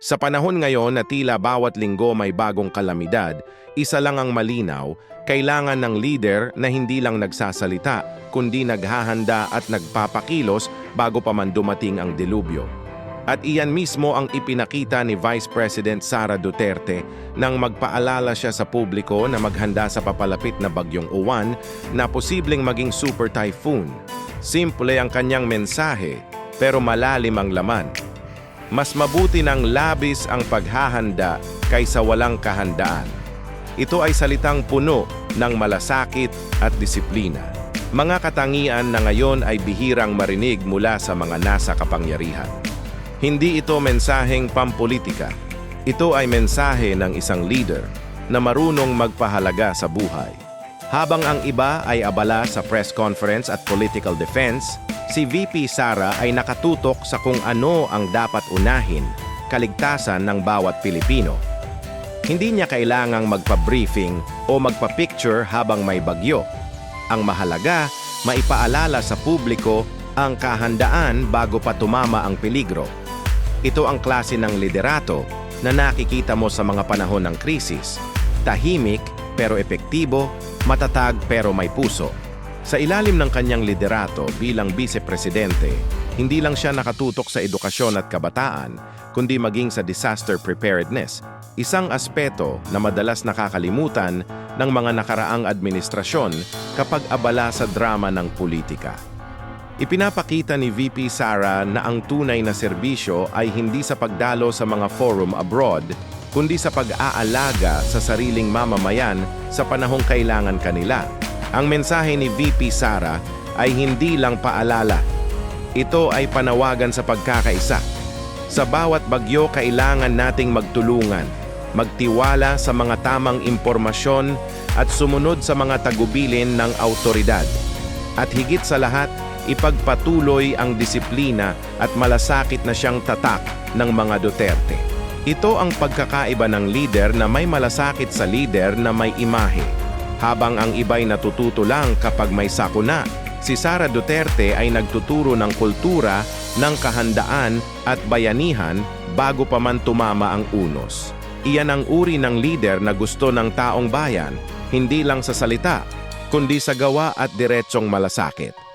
Sa panahon ngayon na tila bawat linggo may bagong kalamidad, isa lang ang malinaw, kailangan ng leader na hindi lang nagsasalita, kundi naghahanda at nagpapakilos bago pa man dumating ang delubyo. At iyan mismo ang ipinakita ni Vice President Sara Duterte nang magpaalala siya sa publiko na maghanda sa papalapit na bagyong uwan na posibleng maging super typhoon. Simple ang kanyang mensahe, pero malalim ang laman. Mas mabuti ng labis ang paghahanda kaysa walang kahandaan. Ito ay salitang puno ng malasakit at disiplina. Mga katangian na ngayon ay bihirang marinig mula sa mga nasa kapangyarihan. Hindi ito mensaheng pampolitika. Ito ay mensahe ng isang leader na marunong magpahalaga sa buhay. Habang ang iba ay abala sa press conference at political defense, si VP Sara ay nakatutok sa kung ano ang dapat unahin, kaligtasan ng bawat Pilipino. Hindi niya kailangang magpa-briefing o magpa-picture habang may bagyo. Ang mahalaga, maipaalala sa publiko ang kahandaan bago pa tumama ang peligro. Ito ang klase ng liderato na nakikita mo sa mga panahon ng krisis. Tahimik pero epektibo, matatag pero may puso. Sa ilalim ng kanyang liderato bilang vice-presidente, hindi lang siya nakatutok sa edukasyon at kabataan, kundi maging sa disaster preparedness, isang aspeto na madalas nakakalimutan ng mga nakaraang administrasyon kapag abala sa drama ng politika. Ipinapakita ni VP Sara na ang tunay na serbisyo ay hindi sa pagdalo sa mga forum abroad, kundi sa pag-aalaga sa sariling mamamayan sa panahong kailangan kanila. Ang mensahe ni VP Sara ay hindi lang paalala. Ito ay panawagan sa pagkakaisa. Sa bawat bagyo kailangan nating magtulungan, magtiwala sa mga tamang impormasyon at sumunod sa mga tagubilin ng autoridad. At higit sa lahat, ipagpatuloy ang disiplina at malasakit na siyang tatak ng mga Duterte. Ito ang pagkakaiba ng leader na may malasakit sa leader na may imahe. Habang ang iba'y natututo lang kapag may sakuna, si Sara Duterte ay nagtuturo ng kultura ng kahandaan at bayanihan bago pa man tumama ang unos. Iyan ang uri ng leader na gusto ng taong bayan, hindi lang sa salita, kundi sa gawa at diretsong malasakit.